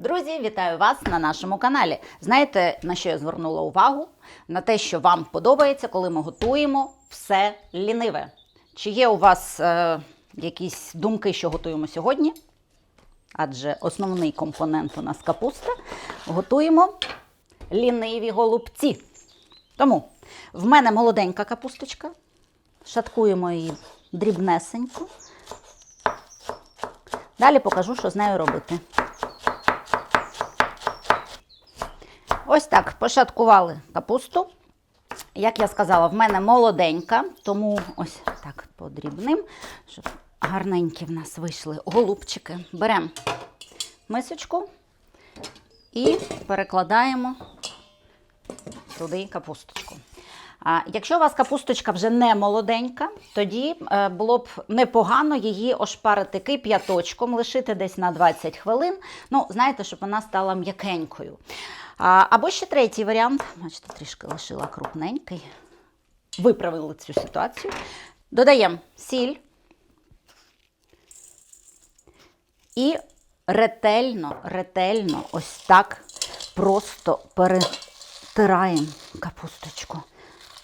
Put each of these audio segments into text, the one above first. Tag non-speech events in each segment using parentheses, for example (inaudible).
Друзі, вітаю вас на нашому каналі. Знаєте, на що я звернула увагу? На те, що вам подобається, коли ми готуємо все ліниве. Чи є у вас е, якісь думки, що готуємо сьогодні? Адже основний компонент у нас капуста. Готуємо ліниві голубці. Тому в мене молоденька капусточка. Шаткуємо її дрібнесенько. Далі покажу, що з нею робити. Ось так пошаткували капусту. Як я сказала, в мене молоденька, тому ось так подрібним, щоб гарненькі в нас вийшли голубчики. Беремо мисочку і перекладаємо туди капусточку. Якщо у вас капусточка вже не молоденька, тоді е, було б непогано її ошпарити кип'яточком, лишити десь на 20 хвилин. Ну, знаєте, щоб вона стала м'якенькою. Або ще третій варіант. Бачите, трішки лишила крупненький. Виправили цю ситуацію. Додаємо сіль і ретельно, ретельно, ось так просто перетираємо капусточку,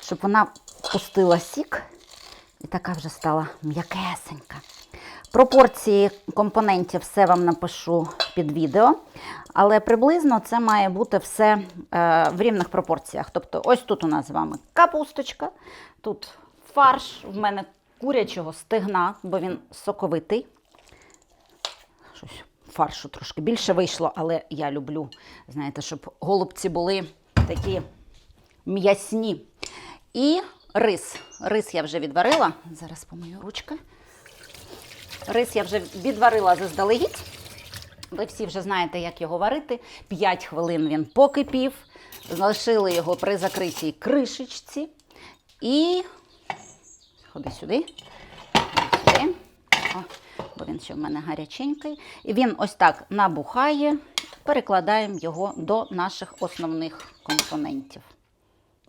щоб вона пустила сік і така вже стала м'якесенька. Пропорції компонентів все вам напишу під відео, але приблизно це має бути все е, в рівних пропорціях. Тобто, ось тут у нас з вами капусточка, тут фарш в мене курячого стегна, бо він соковитий. Щось фаршу трошки більше вийшло, але я люблю, знаєте, щоб голубці були такі м'ясні. І рис. Рис я вже відварила. Зараз помию ручки. Рис я вже відварила заздалегідь. Ви всі вже знаєте, як його варити. 5 хвилин він покипів. Залишили його при закритій кришечці. І ходи сюди. Сюди. О, бо він ще в мене гаряченький. І він ось так набухає. Перекладаємо його до наших основних компонентів.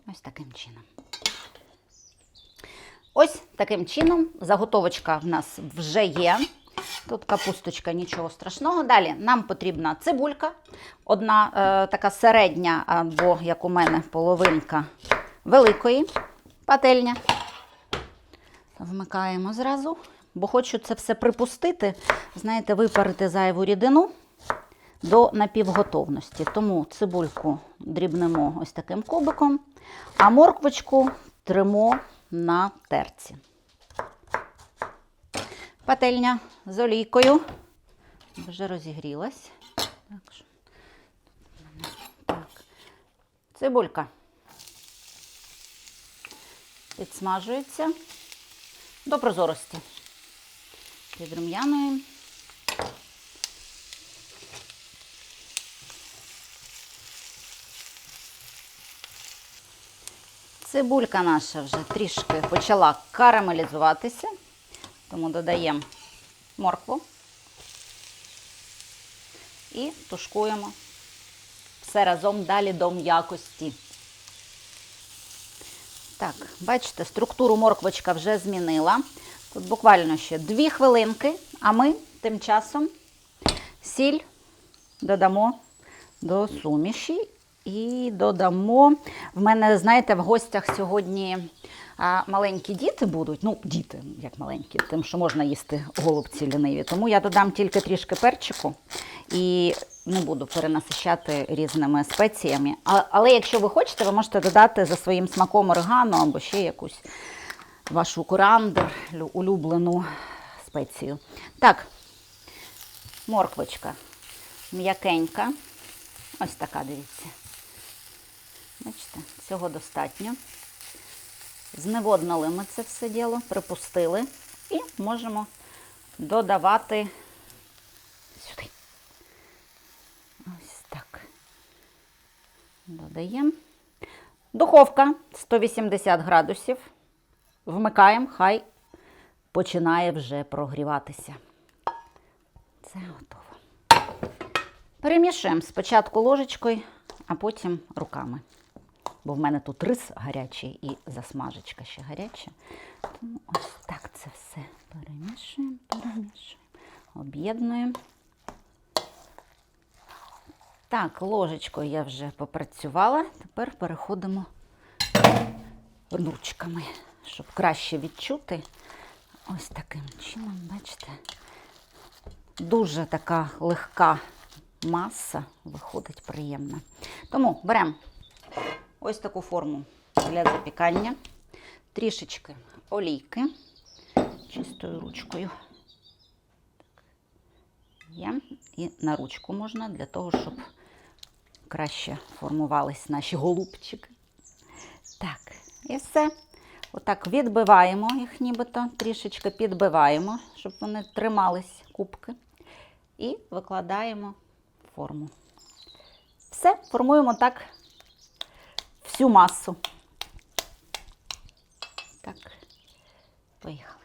Ось таким чином. Ось таким чином заготовочка в нас вже є. Тут капусточка, нічого страшного. Далі нам потрібна цибулька, одна е, така середня, або, як у мене, половинка великої пательня. Вмикаємо зразу, бо хочу це все припустити, знаєте, випарити зайву рідину до напівготовності. Тому цибульку дрібнемо ось таким кубиком, а морквочку тримо на терці. Пательня з олійкою вже розігрілась. Так. Цибулька підсмажується до прозорості. Підрум'януємо. Цибулька наша вже трішки почала карамелізуватися, тому додаємо моркву і тушкуємо все разом далі до м'якості. Так, бачите, структуру морквочка вже змінила. Тут буквально ще 2 хвилинки, а ми тим часом сіль додамо до суміші і додамо. В мене, знаєте, в гостях сьогодні маленькі діти будуть. Ну, діти, як маленькі, тим, що можна їсти голубці ліниві. Тому я додам тільки трішки перчику і не буду перенасищати різними спеціями. А, але якщо ви хочете, ви можете додати за своїм смаком орегано або ще якусь вашу корандр, улюблену спецію. Так, морквочка м'якенька. Ось така, дивіться. Бачите, цього достатньо. Зневоднили ми це все діло, припустили і можемо додавати сюди. Ось так. Додаємо. Духовка 180 градусів. Вмикаємо, хай починає вже прогріватися. Це готово. Перемішуємо спочатку ложечкою, а потім руками. Бо в мене тут рис гарячий і засмажечка ще гаряча. Тому ось так це все перемішуємо, перемішуємо, об'єднуємо. Так, ложечкою я вже попрацювала. Тепер переходимо ручками, щоб краще відчути. Ось таким чином, бачите, дуже така легка маса, виходить приємна. Тому беремо ось таку форму для запікання, трішечки олійки чистою ручкою. Є. І на ручку можна для того, щоб краще формувались наші голубчики. Так, і все. Отак відбиваємо їх нібито, трішечки підбиваємо, щоб вони тримались кубки. І викладаємо форму. Все, формуємо так всю масу. Так, поїхали.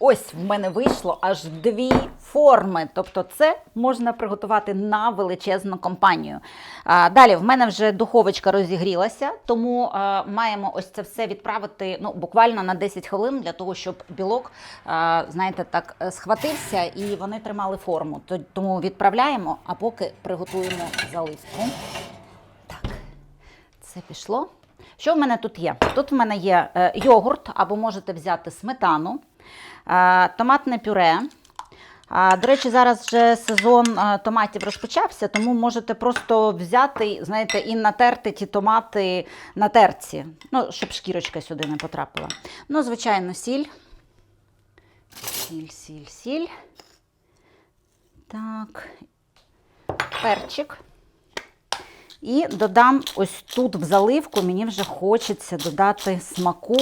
Ось в мене вийшло аж дві форми. Тобто, це можна приготувати на величезну компанію. А, далі, в мене вже духовочка розігрілася, тому а, маємо ось це все відправити ну, буквально на 10 хвилин для того, щоб білок, а, знаєте, так е, схватився і вони тримали форму. Тому відправляємо, а поки приготуємо заливку. Це пішло. Що в мене тут є? Тут в мене є е, йогурт, або можете взяти сметану, е, томатне пюре. До речі, зараз вже сезон е, томатів розпочався, тому можете просто взяти, знаєте, і натерти ті томати на терці, ну, щоб шкірочка сюди не потрапила. Ну, звичайно, сіль. Сіль, сіль, сіль. Так. Перчик. І додам ось тут в заливку, мені вже хочеться додати смаку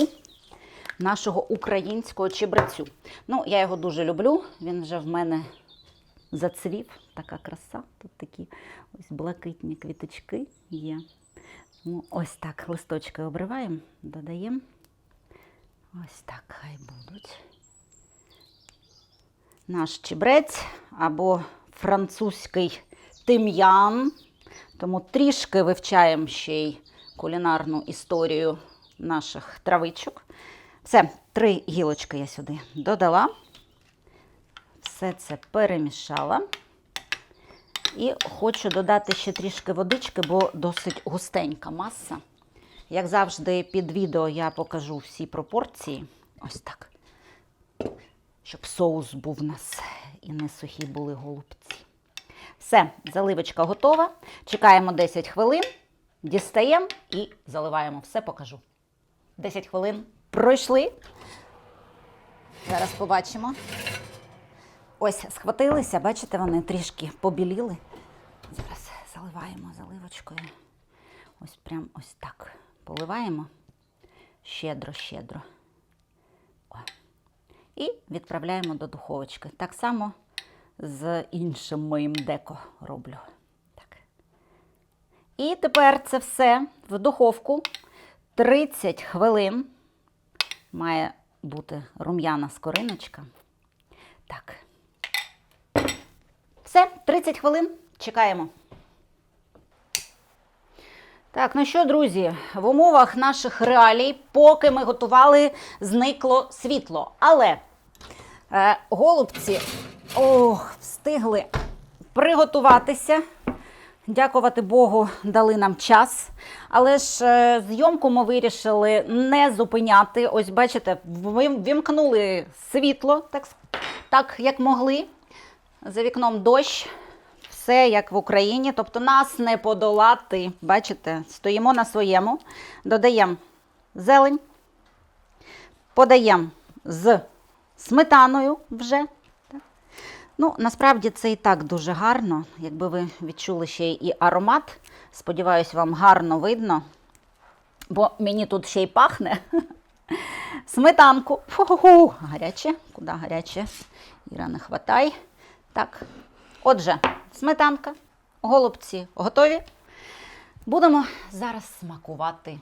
нашого українського чебрецю. Ну, я його дуже люблю, він вже в мене зацвів. Така краса. Тут такі ось блакитні квіточки є. Ну, ось так листочки обриваємо, додаємо. Ось так хай будуть. Наш чебрець або французький тим'ян. Тому трішки вивчаємо ще й кулінарну історію наших травичок. Все, три гілочки я сюди додала. Все це перемішала. І хочу додати ще трішки водички, бо досить густенька маса. Як завжди, під відео я покажу всі пропорції. Ось так. Щоб соус був у нас і не сухі були голубці. Все, заливочка готова. Чекаємо 10 хвилин, дістаємо і заливаємо. Все покажу. 10 хвилин пройшли. Зараз побачимо. Ось, схватилися, бачите, вони трішки побіліли. Зараз заливаємо заливочкою. Ось прям ось так. Поливаємо щедро-щедро. О. І відправляємо до духовочки. Так само з іншим моїм деко роблю. Так. І тепер це все в духовку 30 хвилин. Має бути рум'яна скориночка. Так. Все, 30 хвилин. Чекаємо. Так, ну що, друзі, в умовах наших реалій, поки ми готували, зникло світло. Але е, голубці ох, встигли приготуватися. Дякувати Богу, дали нам час. Але ж е, зйомку ми вирішили не зупиняти. Ось, бачите, вим- вімкнули світло, так, так як могли. За вікном дощ, все як в Україні. Тобто нас не подолати. Бачите, стоїмо на своєму. Додаємо зелень, подаємо з сметаною вже. Ну, насправді це і так дуже гарно. Якби ви відчули ще і аромат. Сподіваюсь, вам гарно видно. Бо мені тут ще й пахне. (laughs) Сметанку. Фу-ху-ху. Гаряче. Куди гаряче? Іра, не хватай. Так. Отже, сметанка, голубці готові. Будемо зараз смакувати.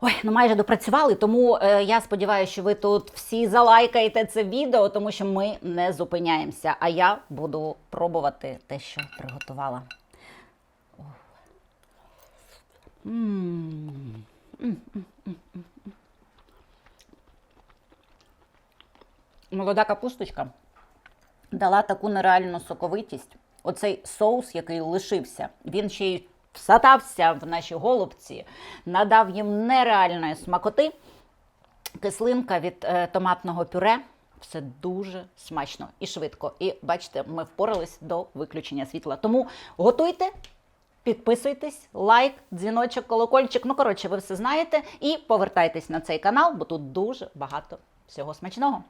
Ой, ну майже допрацювали, тому е, я сподіваюся, що ви тут всі залайкаєте це відео, тому що ми не зупиняємося. А я буду пробувати те, що приготувала. Молода капусточка дала таку нереальну соковитість. Оцей соус, який лишився, він ще й всатався в наші голубці, надав їм нереальної смакоти. Кислинка від е, томатного пюре. Все дуже смачно і швидко. І бачите, ми впорались до виключення світла. Тому готуйте, підписуйтесь, лайк, дзвіночок, колокольчик. Ну, коротше, ви все знаєте. І повертайтесь на цей канал, бо тут дуже багато всього смачного.